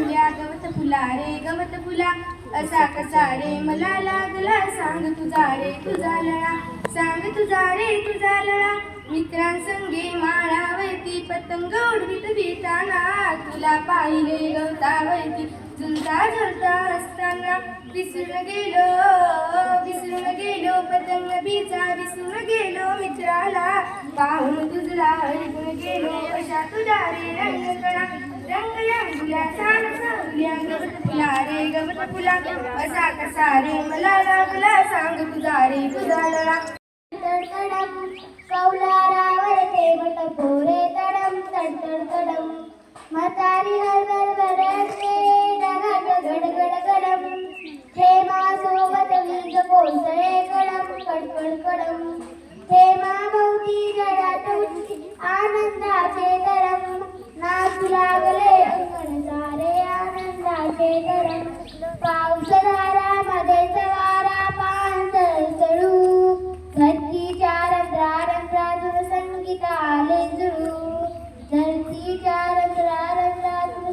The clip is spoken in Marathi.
रंगल्या गवत फुला रे गवत फुला. असा कसा रे मला लागला सांग तुझा रे तुझा लळा. सांग तुझा रे तुझा लळा. मित्रांसंगे माळावरती पतंग उडवीत फिरताना तुला पाहिले गवतावरती. झुलता झुलता असताना विसरून गेलो विसरून गेलो पतंग बीचा विसरून गेलो मित्राला. पाहून तुझला हरकून गेलो अशा तुझा रे रंग छान गवत फुला रे गवत फुला कसा रे मला लागला सांग तुझा रे तुझा लळा तडतडम कौलारावर ते बट पोरे तडम तडतड तडम. म्हातारी हरवे काटे गरम पावसधारामध्ये सवारा पांतर चढू धरतीच्या रंध्रा रंध्रा तुम संगीताले जुळू. धरतीच्या रंध्रा रंध्रा तुम